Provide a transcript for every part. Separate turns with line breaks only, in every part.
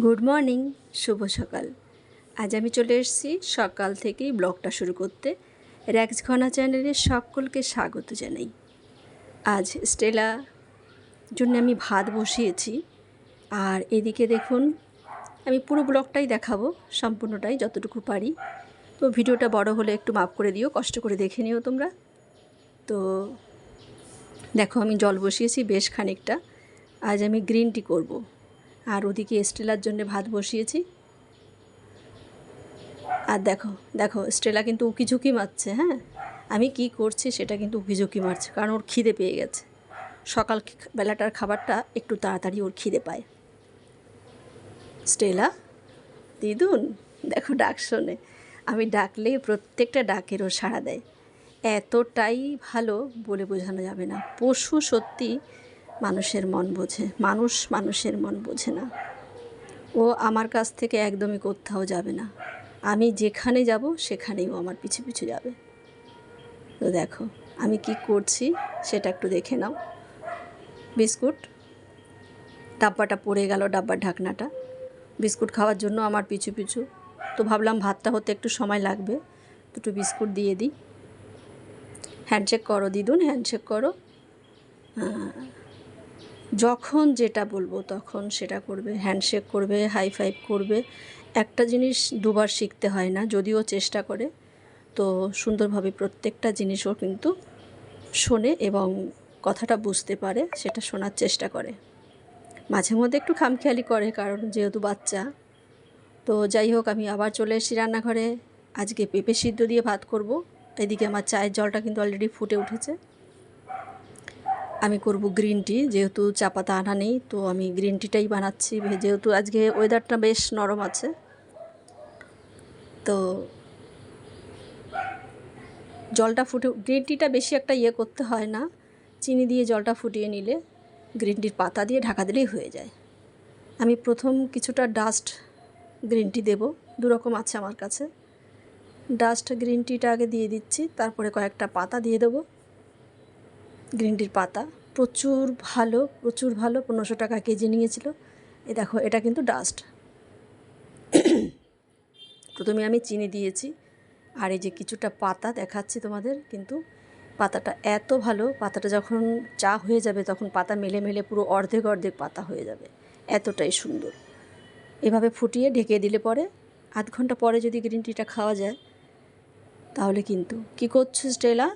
Good morning, শুভ সকাল। আজ আমি চলে এসেছি সকাল থেকেই ব্লগটা শুরু করতে। র্যাক্স ঘনা চ্যানেলে সকলকে স্বাগত জানাই। আজ স্টেলা জন্য আমি ভাত বসিয়েছি। আর এদিকে দেখুন, আমি পুরো ব্লগটাই দেখাবো, সম্পূর্ণটাই যতটুকু পারি। তো ভিডিওটা বড় হলে একটু মাপ করে দিও, কষ্ট করে দেখে নিও তোমরা। তো দেখো, আমি জল বসিয়েছি বেশ খানিকটা। আজ আমি গ্রিন টি করব। আর ওদিকে স্টেলার জন্য ভাত বসিয়েছি। আর দেখো দেখো, স্টেলা কিন্তু উকি ঝুঁকি মারছে হ্যাঁ? আমি কি করছি সেটা কিন্তু উকি ঝুঁকি মারছে, কারণ ওর খিদে পেয়ে গেছে। সকাল বেলাটার খাবারটা একটু তাড়াতাড়ি ওর খিদে পায়। স্টেলা, দিদুন, দেখো ডাক শোনে। আমি ডাকলে প্রত্যেকটা ডাকেরও সাড়া দেয়। এতটাই ভালো বলে বোঝানো যাবে না। পশু সত্যি মানুষের মন বোঝে, মানুষ মানুষের মন বোঝে না। ও আমার কাছ থেকে একদমই কোথাও যাবে না। আমি যেখানে যাব, সেখানেই ও আমার পিছু পিছু যাবে। তো দেখো, আমি কি করছি সেটা একটু দেখে নাও। বিস্কুট, ডাব্বাটা পড়ে গেল, ডাব্বার ঢাকনাটা। বিস্কুট খাওয়ার জন্য আমার পিছু পিছু। তো ভাবলাম ভাতটা হতে একটু সময় লাগবে, দুটো বিস্কুট দিয়ে দিই। হ্যান্ডশেক করো দিদুন হ্যান্ডশেক করো। হ্যাঁ। যখন যেটা বলব তখন সেটা করবে হ্যান্ডশেক করবে হাই ফাইভ করবে। একটা জিনিস দুবার শিখতে হয় না, যদিও চেষ্টা করে। তো সুন্দরভাবে প্রত্যেকটা জিনিসও কিন্তু শোনে এবং কথাটা বুঝতে পারে, সেটা শোনার চেষ্টা করে। মাঝে মধ্যে একটু খামখেয়ালি করে, কারণ যেহেতু বাচ্চা। তো যাই হোক, আমি আবার চলে এসেছি রান্নাঘরে। আজকে পেঁপে সিদ্ধ দিয়ে ভাত করব। এদিকে আমার চায়ের জলটা কিন্তু অলরেডি ফুটে উঠেছে। আমি করব গ্রিন টি যেহেতু চা পাতা আনা নেই, তো আমি গ্রিন টিটাই বানাচ্ছি। যেহেতু আজকে ওয়েদারটা বেশ নরম আছে। তো জলটা ফুটে গ্রিন টিটা বেশি একটা ইয়ে করতে হয় না। চিনি দিয়ে জলটা ফুটিয়ে নিলে গ্রিন টির পাতা দিয়ে ঢাকা দিলেই হয়ে যায়। আমি প্রথম কিছুটা ডাস্ট গ্রিন টি দেবো, দুরকম আছে আমার কাছে। ডাস্ট গ্রিন টিটা আগে দিয়ে দিচ্ছি, তারপরে কয়েকটা পাতা দিয়ে দেবো। গ্রিন টির পাতা। প্রচুর ভালো প্রচুর ভালো, পনেরোশো টাকা কেজি নিয়েছিল। এ দেখো, এটা কিন্তু ডাস্ট প্রথমে আমি চিনি দিয়েছি, আর এই যে কিছুটা পাতা দেখাচ্ছি তোমাদের, কিন্তু পাতাটা এত ভালো, পাতাটা যখন চা হয়ে যাবে, তখন পাতা মেলে মেলে পুরো অর্ধেক অর্ধেক পাতা হয়ে যাবে। এতটাই সুন্দর। এভাবে ফুটিয়ে ঢেকে দিলে পরে, আধ ঘণ্টা পরে যদি গ্রিন টিটা খাওয়া যায়, তাহলে কিন্তু। কী করছ স্টেলা?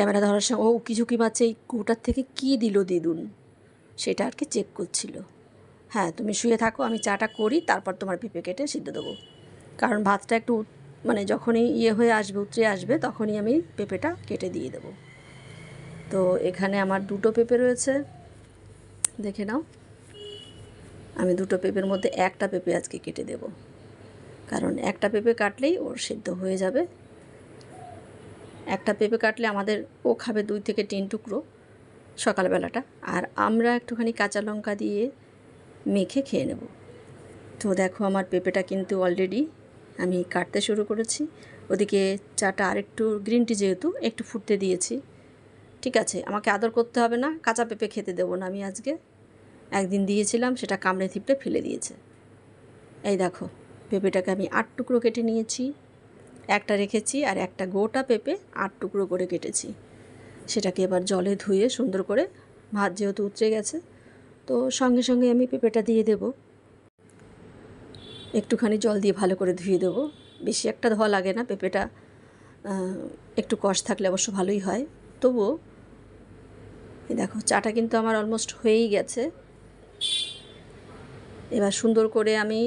ক্যামেরা ধরার সময় ও কিছু কি মারছে এই কুটার থেকে কী দিল দিদুন? সেটা আর কি চেক করছিল। হ্যাঁ তুমি শুয়ে থাকো, আমি চাটা করি, তারপর তোমার পেঁপে কেটে সিদ্ধ দেবো। কারণ ভাতটা একটু মানে যখনই ইয়ে হয়ে আসবে, উতরে আসবে, তখনই আমি পেঁপেটা কেটে দিয়ে দেবো। তো এখানে আমার দুটো পেঁপে রয়েছে। দেখে নাও। আমি দুটো পেঁপের মধ্যে একটা পেঁপে আজকে কেটে দেব। কারণ একটা পেঁপে কাটলেই ওর সিদ্ধ হয়ে যাবে। একটা পেঁপে কাটলে আমাদের ও খাবে দুই থেকে তিন টুকরো সকালবেলাটা। আর আমরা একটুখানি কাঁচা লঙ্কা দিয়ে মেখে খেয়ে নেব। তো দেখো আমার পেঁপেটা কিন্তু অলরেডি আমি কাটতে শুরু করেছি। ওদিকে চাটা আরেকটু গ্রিন টি যেহেতু একটু ফুটতে দিয়েছি। ঠিক আছে, আমাকে আদর করতে হবে না, কাঁচা পেঁপে খেতে দেবো না আমি আজকে। একদিন দিয়েছিলাম, সেটা কামড়ে থিপড়ে ফেলে দিয়েছে। এই দেখো, পেঁপেটাকে আমি আট টুকরো কেটে নিয়েছি। একটা রেখেছি আর একটা গোটা পেঁপে আট টুকরো করে কেটেছি। সেটাকে এবার জলে ধুয়ে সুন্দর করে ভাত যেহেতু উতরে গেছে, তো সঙ্গে সঙ্গে আমি পেঁপেটা দিয়ে দেব। একটুখানি জল দিয়ে ভালো করে ধুয়ে দেব। বেশি একটা ধোয়া লাগে না পেঁপেটা একটু কষ থাকলে অবশ্য ভালোই হয়। তবুও দেখো, চাটা কিন্তু আমার অলমোস্ট হয়েই গেছে। এবার সুন্দর করে আমি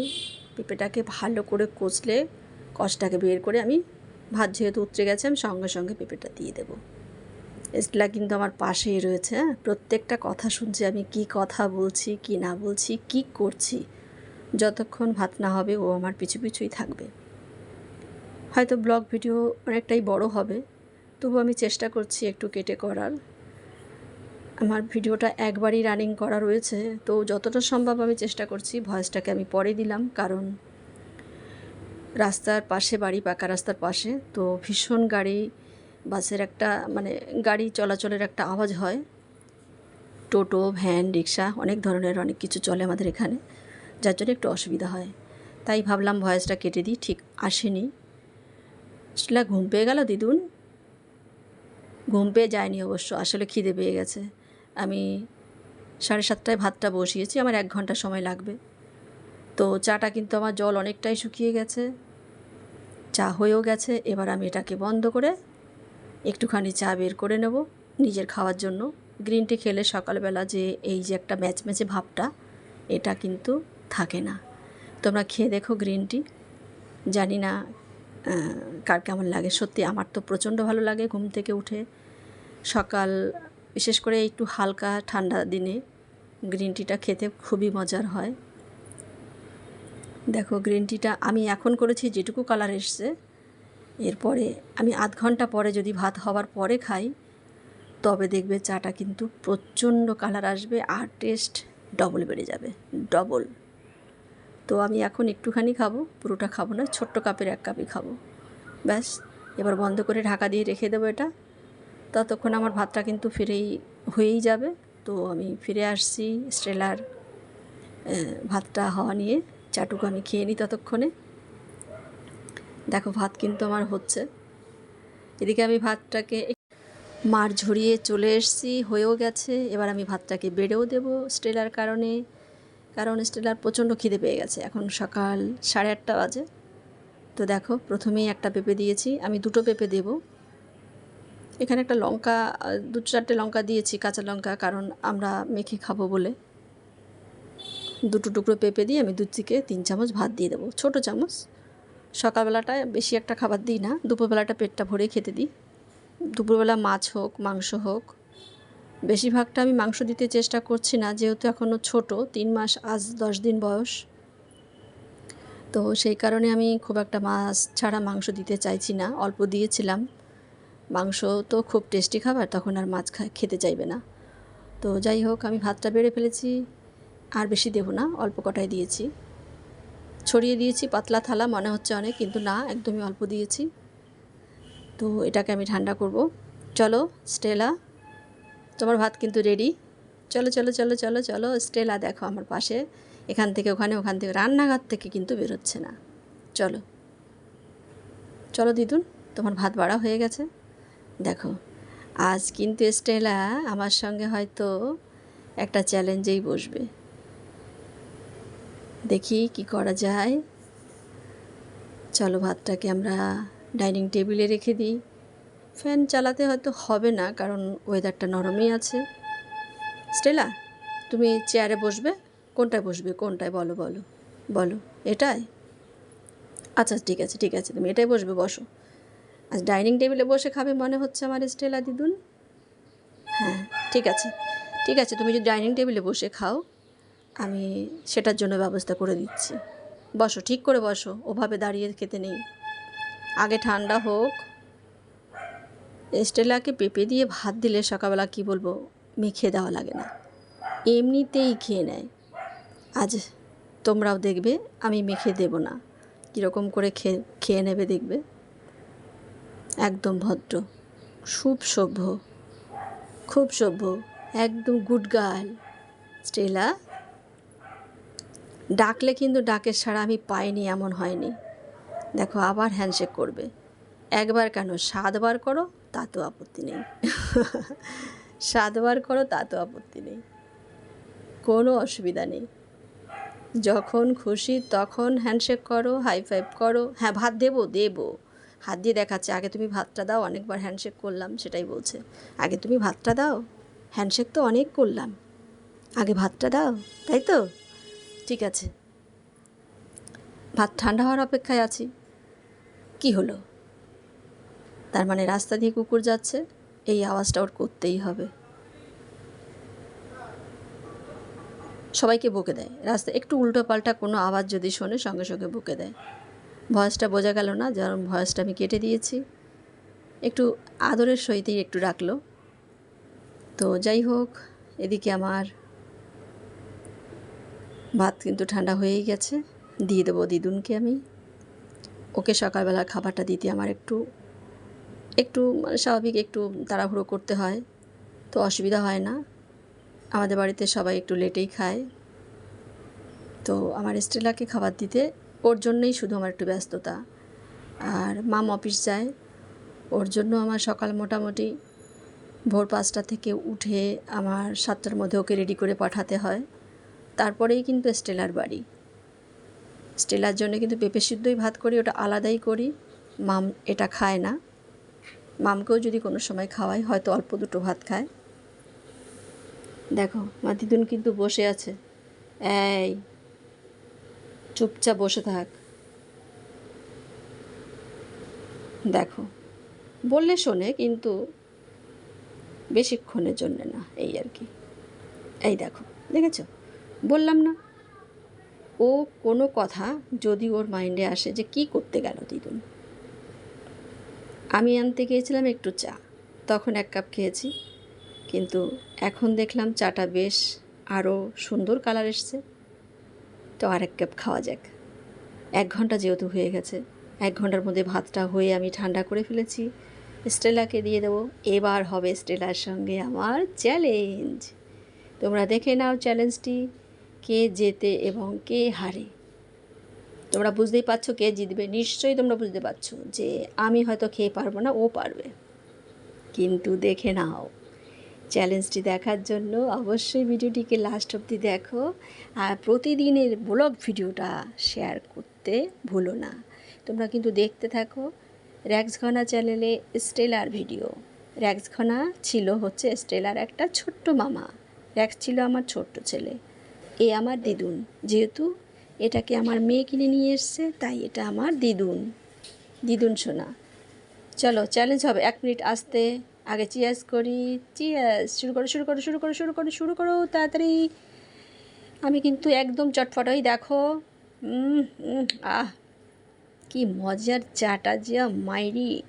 পেঁপেটাকে ভালো করে কচলে কষটাকে বের করে আমি ভাত যেহেতু উতরে গেছে, আমি সঙ্গে সঙ্গে পেঁপেটা দিয়ে দেবো। এসলা কিন্তু আমার পাশেই রয়েছে হ্যাঁ? প্রত্যেকটা কথা শুনছে, আমি কি কথা বলছি, কি না বলছি, কি করছি, যতক্ষণ ভাত না হবে ও আমার পিছু পিছুই থাকবে। হয়তো ব্লগ ভিডিও অনেকটাই বড় হবে, তবু আমি চেষ্টা করছি একটু কেটে করার। আমার ভিডিওটা একবারই রানিং করা রয়েছে, তো যতটা সম্ভব আমি চেষ্টা করছি, ভয়েসটাকে আমি পরে দিলাম, কারণ রাস্তার পাশে বাড়ি, পাকা রাস্তার পাশে। তো ভীষণ গাড়ি, বাসের একটা মানে গাড়ি চলাচলের একটা আওয়াজ হয়। টোটো, ভ্যান, রিক্সা, অনেক ধরনের অনেক কিছু চলে আমাদের এখানে। যার জন্য একটু অসুবিধা হয়। তাই ভাবলাম ভয়েসটা কেটে দিই, ঠিক আসেনি। সেটা ঘুম পেয়ে গেল দিদুন? ঘুম পেয়ে যায়নি অবশ্য, আসলে খিদে পেয়ে গেছে। আমি সাড়ে সাতটায় ভাতটা বসিয়েছি, আমার এক ঘণ্টা সময় লাগবে। তো চাটা কিন্তু আমার জল অনেকটাই শুকিয়ে গেছে। চা হয়েও গেছে, এবার আমি এটাকে বন্ধ করে একটুখানি চা বের করে নেব নিজের খাওয়ার জন্য। গ্রিন টি খেলে সকালবেলা যে এই যে একটা ম্যাচ ম্যাচে ভাবটা, এটা কিন্তু থাকে না। তোমরা খেয়ে দেখো গ্রিন টি। জানি না কার কেমন লাগে। সত্যি আমার তো প্রচণ্ড ভালো লাগে ঘুম থেকে উঠে। সকাল, বিশেষ করে একটু হালকা ঠান্ডা দিনে গ্রিন টিটা খেতে খুবই মজার হয়। দেখো গ্রিন টিটা আমি এখন করেছি যেটুকু কালার এসছে। এরপরে আমি আধ ঘণ্টা পরে যদি ভাত হওয়ার পরে খাই, তবে দেখবে চাটা কিন্তু প্রচণ্ড কালার আসবে আর টেস্ট ডবল বেড়ে যাবে ডবল তো আমি এখন একটুখানি খাব, পুরোটা খাব না, ছোট্ট কাপের এক কাপই খাব। ব্যাস, এবার বন্ধ করে ঢাকা দিয়ে রেখে দেবো এটা। ততক্ষণ আমার ভাতটা কিন্তু ফিরেই হয়েই যাবে। তো আমি ফিরে আসছি স্ট্রেলার ভাতটা হওয়া নিয়ে। চাটুকু আমি খেয়ে নিই ততক্ষণে। দেখো, ভাত কিন্তু আমার হচ্ছে। এদিকে আমি ভাতটাকে মার ঝরিয়ে চলে এসেছি, হয়েও গেছে। এবার আমি ভাতটাকে বেড়েও দেবো স্টেলার কারণে, কারণ স্টেলার প্রচণ্ড খিদে পেয়ে গেছে। এখন সকাল সাড়ে আটটা বাজে। তো দেখো, প্রথমেই একটা পেঁপে দিয়েছি। আমি দুটো পেঁপে দেব। এখানে একটা লঙ্কা দু চারটে লঙ্কা দিয়েছি, কাঁচা লঙ্কা, কারণ আমরা মেখে খাব বলে। দুটো টুকরো পেঁপে দিয়ে আমি দু থেকে তিন চামচ ভাত দিয়ে দেবো। ছোটো চামচ। সকালবেলাটায় বেশি একটা খাবার দিই না। দুপুরবেলাটা পেটটা ভরে খেতে দিই। দুপুরবেলা মাছ হোক, মাংস হোক। বেশিরভাগটা আমি মাংস দিতে চেষ্টা করছি না, যেহেতু এখনও ছোট, তিন মাস, আজ দশ দিন বয়স। তো সেই কারণে আমি খুব একটা মাছ ছাড়া মাংস দিতে চাইছি না, অল্প দিয়েছিলাম। মাংস তো খুব টেস্টি খাবার, তখন আর মাছ খেতে চাইবে না। তো যাই হোক, আমি ভাতটা বেড়ে ফেলেছি। আর বেশি দেবো না, অল্প কটাই দিয়েছি। ছড়িয়ে দিয়েছি, পাতলা থালা, মনে হচ্ছে অনেক, কিন্তু না, একদমই অল্প দিয়েছি। তো এটাকে আমি ঠান্ডা করব। চলো, স্টেলা, তোমার ভাত কিন্তু রেডি চলো চলো চলো চলো চলো, স্টেলা, দেখো আমার পাশে। এখান থেকে, ওখানে, ওখান থেকে, রান্নাঘর থেকে কিন্তু বেরোচ্ছে না। চলো। চলো দিদুন, তোমার ভাত বাড়া হয়ে গেছে। দেখো, আজ কিন্তু স্টেলা আমার সঙ্গে হয়তো একটা চ্যালেঞ্জেই বসবে। দেখি কি করা যায়। চলো ভাতটাকে আমরা ডাইনিং টেবিলে রেখে দিই। ফ্যান চালাতে হয়তো হবে না, কারণ ওয়েদারটা নরমই আছে। স্টেলা, তুমি চেয়ারে বসবে? কোনটায় বসবে? কোনটায়? বলো বলো। বলো, এটাই? আচ্ছা ঠিক আছে ঠিক আছে, তুমি এটাই বসবে, বসো। আজ ডাইনিং টেবিলে বসে খাবে মনে হচ্ছে আমার স্টেলা দিদুন? হ্যাঁ ঠিক আছে। ঠিক আছে, তুমি যদি ডাইনিং টেবিলে বসে খাও আমি সেটার জন্য ব্যবস্থা করে দিচ্ছি। বসো, ঠিক করে বসো, ওভাবে দাঁড়িয়ে খেতে নেই। আগে ঠান্ডা হোক। স্টেলাকে পেঁপে দিয়ে ভাত দিলে সকালবেলা কি বলব মেখে দেওয়া লাগে না। এমনিতেই খেয়ে নেয়। আজ তোমরাও দেখবে, আমি মেখে দেব না। কীরকম করে খেয়ে খেয়ে নেবে দেখবে। একদম ভদ্র। খুব সভ্য। খুব সভ্য। একদম গুড গার্ল। স্টেলা ডাকলে কিন্তু ডাকের সাড়া আমি পাইনি, এমন হয়নি। দেখো, আবার হ্যান্ডশেক করবে। একবার কেন? সাতবার করো তাতেও আপত্তি নেই। সাতবার করো তাতেও আপত্তি নেই। কোনো অসুবিধা নেই। যখন খুশি তখন হ্যান্ডশেক করো হাই ফাইভ করো। হ্যাঁ ভাত দেবো দেবো। হাত দিয়ে দেখাচ্ছে, আগে তুমি ভাতটা দাও, অনেকবার হ্যান্ডশেক করলাম, সেটাই বলছে। আগে তুমি ভাতটা দাও হ্যান্ডশেক তো অনেক করলাম। আগে ভাতটা দাও, তাই তো? ঠিক আছে। ভাত ঠান্ডা হওয়ার অপেক্ষায় আছি। কি হলো? তার মানে রাস্তা দিয়ে কুকুর যাচ্ছে, এই আওয়াজটা ওর করতেই হবে। সবাইকে বকে দেয়। রাস্তা একটু উল্টো পাল্টা কোনো আওয়াজ যদি শোনে, সঙ্গে সঙ্গে বকে দেয়। ভয়েসটা বোঝা গেল না, যেমন ভয়েসটা আমি কেটে দিয়েছি। একটু আদরের সহিতেই একটু রাখল তো যাই হোক, এদিকে আমার ভাত কিন্তু ঠান্ডা হয়েই গেছে। দিয়ে দেবো দিদুনকে আমি। ওকে সকালবেলা খাবারটা দিতে আমার একটু একটু মানে স্বাভাবিক একটু তাড়াহুড়ো করতে হয়। তো অসুবিধা হয় না। আমাদের বাড়িতে সবাই একটু লেটেই খায়। তো আমার স্টেলাকে খাবার দিতে, ওর জন্যই শুধু আমার একটু ব্যস্ততা। আর মাম অফিস যায়, ওর জন্য আমার সকাল মোটামুটি ভোর পাঁচটা থেকে উঠে আমার সাতটার মধ্যে ওকে রেডি করে পাঠাতে হয়। তারপরেই কিন্তু স্টেলার বাড়ি। স্টেলার জন্য কিন্তু পেঁপে সিদ্ধই ভাত করি, ওটা আলাদাই করি। মাম এটা খায় না। মামকেও যদি কোনো সময় খাওয়াই, হয়তো অল্প দুটো ভাত খায়। দেখো, মা দিদুন কিন্তু বসে আছে। এই, চুপচাপ বসে থাক। দেখো, বললে শোনে, কিন্তু বেশিক্ষণের জন্য না, এই আর কি। এই দেখো, দেখেছ? বললাম না। ও কোনো কথা যদি ওর মাইন্ডে আসে যে কি করতে গেল দিদুন আমি আনতে গিয়েছিলাম একটু চা। তখন এক কাপ খেয়েছি। কিন্তু এখন দেখলাম চাটা বেশ আরও সুন্দর কালার এসছে। তো আর এক কাপ খাওয়া যাক। এক ঘণ্টা যেহেতু হয়ে গেছে, এক ঘণ্টার মধ্যে ভাতটা হয়ে আমি ঠান্ডা করে ফেলেছি। স্টেলাকে দিয়ে দেবো। এবার হবে স্টেলার সঙ্গে আমার চ্যালেঞ্জ তোমরা দেখে নাও চ্যালেঞ্জটি কে জেতে এবং কে হারে। তোমরা বুঝতেই পারছ কে জিতবে। নিশ্চয়ই তোমরা বুঝতে পারছ যে আমি হয়তো খেয়ে পারব না, ও পারবে। কিন্তু দেখে নাও, চ্যালেঞ্জটি দেখার জন্য অবশ্যই ভিডিওটিকে লাস্ট অবধি দেখো আর প্রতিদিনের ব্লগ ভিডিওটা শেয়ার করতে ভুলো না। তোমরা কিন্তু দেখতে থাকো র্যাক্সঘনা চ্যানেলে স্টেলার ভিডিও র্যাক্সঘনা ছিল হচ্ছে স্টেলার একটা ছোট্ট মামা। র্যাক্স ছিল আমার ছোট্ট ছেলে। এ আমার দিদুন। যেহেতু এটাকে আমার মেয়ে কিনে নিয়ে এসছে, তাই এটা আমার দিদুন। দিদুন সোনা। চলো চ্যালেঞ্জ হবে। এক মিনিট আসতে। আগে চিয়াস করি। চিয়ার্স শুরু করো শুরু করো শুরু করো শুরু করো শুরু করো, তাড়াতাড়ি। আমি কিন্তু একদম চটফটাই দেখো। আহ! কি মজার চাটা যে মাইরি।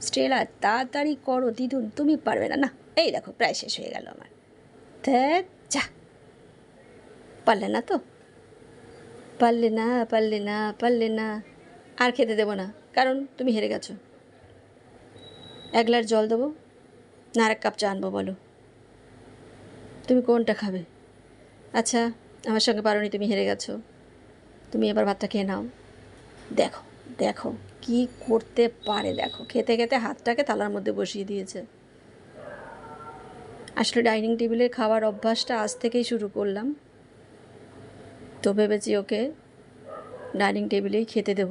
স্টেলা, তাড়াতাড়ি করো, দিদুন। তুমি পারবে না। না, এই দেখো, প্রায় শেষ হয়ে গেল আমার। ধ্যাত যা। পারলে না তো? পারলে না পারলে না পারলে না, আর খেতে দেবো না, কারণ তুমি হেরে গেছো। এক গ্লাস জল দেবো, না আর এক কাপ চা আনব, বলো। তুমি কোনটা খাবে? আচ্ছা আমার সঙ্গে পারোনি, তুমি হেরে গেছো। তুমি এবার ভাতটা খেয়ে নাও। দেখো দেখো, কি করতে পারে, দেখো। খেতে খেতে হাতটাকে থালার মধ্যে বসিয়ে দিয়েছে। আসলে ডাইনিং টেবিলের খাওয়ার অভ্যাসটা আজ থেকেই শুরু করলাম। তো ভেবেছি ওকে ডাইনিং টেবিলেই খেতে দেব।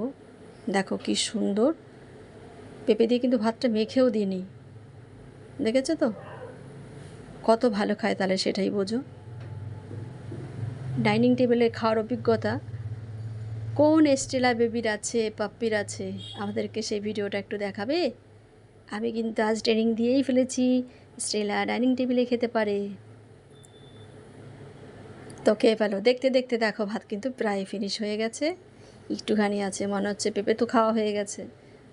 দেখো কি সুন্দর। পেঁপে দিয়ে কিন্তু ভাতটা মেখেও দিইনি। দেখেছ তো? কত ভালো খায় তাহলে সেটাই বোঝো। ডাইনিং টেবিলে খাওয়ার অভিজ্ঞতা। কোন স্টেলা বেবির আছে, পাপ্পির আছে? আমাদেরকে সেই ভিডিওটা একটু দেখাবে? আমি কিন্তু আজ ট্রেনিং দিয়েই ফেলেছি। স্টেলা ডাইনিং টেবিলে খেতে পারে। তো খেয়ে ফেলো। দেখতে দেখতে দেখো, ভাত কিন্তু প্রায় ফিনিশ হয়ে গেছে। একটুখানি আছে, মনে হচ্ছে পেঁপে তো খাওয়া হয়ে গেছে।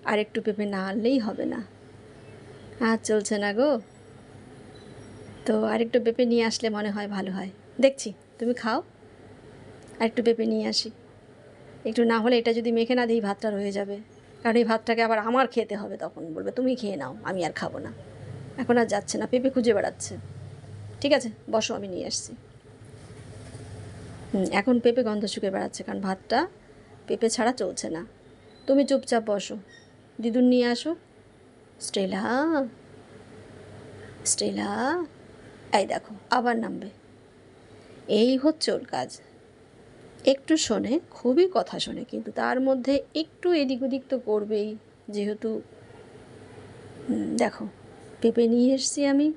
আর একটু পেঁপে না আনলেই হবে না। আর চলছে না গো। তো আরেকটু পেঁপে নিয়ে আসলে মনে হয় ভালো হয়। দেখছি, তুমি খাও। আর একটু পেঁপে নিয়ে আসি। একটু না হলে এটা যদি মেখে না দিই, ভাতটা রয়ে যাবে। কারণ এই ভাতটাকে আবার আমার খেতে হবে তখন বলবে, তুমি খেয়ে নাও, আমি আর খাব না। এখন আর যাচ্ছে না, পেঁপে খুঁজে বেড়াচ্ছে। ঠিক আছে, বসো, আমি নিয়ে আসছি। এখন পেঁপে গন্ধ শুকে বেড়াচ্ছে, কারণ ভাতটা পেঁপে ছাড়া চলছে না। তুমি চুপচাপ বসো। দিদুন নিয়ে আসো। স্টেলা স্টেলা, এই দেখো, আবার নামবে। এই হচ্ছে ওর কাজ। একটু শোনে, খুবই কথা শোনে, কিন্তু তার মধ্যে একটু এদিক ওদিক তো করবেই, যেহেতু দেখো, পেঁপে নিয়ে এসছি আমি।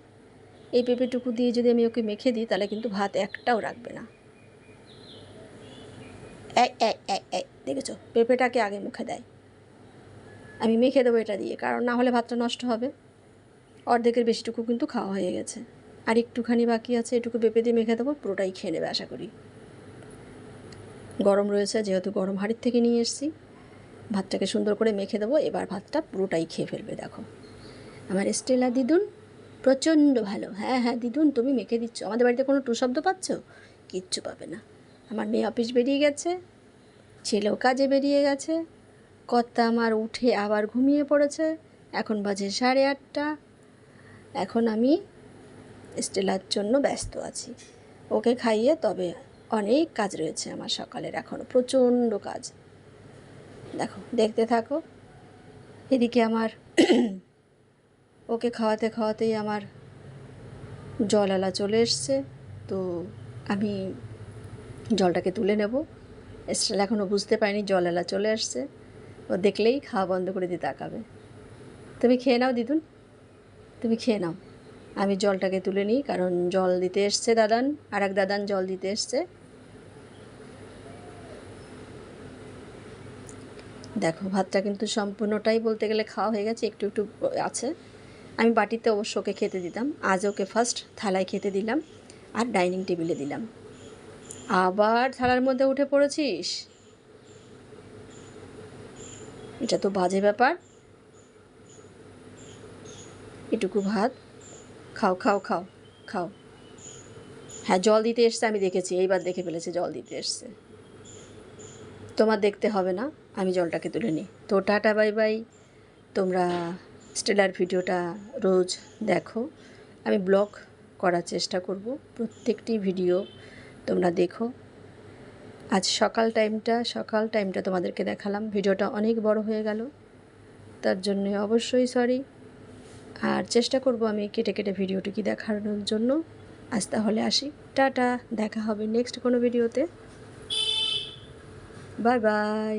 এই পেঁপেটুকু দিয়ে যদি আমি ওকে মেখে দিই, তাহলে কিন্তু ভাত একটাও রাখবে না। এই এই এই এই দেখেছ? পেঁপেটাকে আগে মুখে দেয়। আমি মেখে দেবো এটা দিয়ে, কারণ না হলে ভাতটা নষ্ট হবে। অর্ধেকের বেশিটুকু কিন্তু খাওয়া হয়ে গেছে। আর একটুখানি বাকি আছে, এটুকু পেঁপে দিয়ে মেখে দেবো, পুরোটাই খেয়ে নেবে আশা করি। গরম রয়েছে, যেহেতু গরম হাড়ির থেকে নিয়ে এসেছি। ভাতটাকে সুন্দর করে মেখে দেবো, এবার ভাতটা পুরোটাই খেয়ে ফেলবে, দেখো। আমার স্টেলা দিদুন, প্রচণ্ড ভালো। হ্যাঁ হ্যাঁ দিদুন, তুমি মেখে দিচ্ছ। আমাদের বাড়িতে কোনো টু শব্দ পাচ্ছ? কিচ্ছু পাবে না। আমার মেয়ে অফিস বেরিয়ে গেছে, ছেলেও কাজে বেরিয়ে গেছে। কর্তা আমার উঠে আবার ঘুমিয়ে পড়েছে। এখন বাজে সাড়ে আটটা। এখন আমি স্টেলার জন্য ব্যস্ত আছি। ওকে খাইয়ে তবে অনেক কাজ রয়েছে আমার সকালের এখনও প্রচণ্ড কাজ। দেখো, দেখতে থাকো। এদিকে আমার ওকে খাওয়াতে খাওয়াতেই আমার জল আলা চলে এসছে। তো আমি জলটাকে তুলে নেব। স্টেলা এখনও বুঝতে পারিনি, জল এলা চলে আসছে। ও দেখলেই খাওয়া বন্ধ করে দিয়ে তাকাবে। তুমি খেয়ে নাও দিদুন। তুমি খেয়ে নাও। আমি জলটাকে তুলে নিই, কারণ জল দিতে এসছে দাদান, আর এক দাদান জল দিতে এসছে। দেখো, ভাতটা কিন্তু সম্পূর্ণটাই বলতে গেলে খাওয়া হয়ে গেছে, একটু একটু আছে। আমি বাটিতে অবশ্য ওকে খেতে দিতাম। আজ ওকে ফার্স্ট থালায় খেতে দিলাম, আর ডাইনিং টেবিলে দিলাম। আবার থালার মধ্যে উঠে পড়েছিস? এটা তো বাজে ব্যাপার। এটুকু ভাত? খাও খাও খাও খাও। হ্যাঁ জল দিতে এসছে, আমি দেখেছি। এইবার দেখে ফেলেছে, জল দিতে এসছে। তোমার দেখতে হবে না, আমি জলটাকে তুলে নিই। তো টাটা, বাই বাই। তোমরা স্টেলার ভিডিওটা রোজ দেখো। আমি ব্লগ করার চেষ্টা করব। প্রত্যেকটি ভিডিও তোমরা দেখো। আজ সকাল টাইমটা সকাল টাইমটা তোমাদেরকে দেখালাম। ভিডিওটা অনেক বড় হয়ে গেল। তার জন্য অবশ্যই সরি আর চেষ্টা করব আমি কেটে কেটে ভিডিওটি দেখানোর জন্য। আজ তাহলে আসি। টাটা, দেখা হবে নেক্সট কোনো ভিডিওতে। Bye bye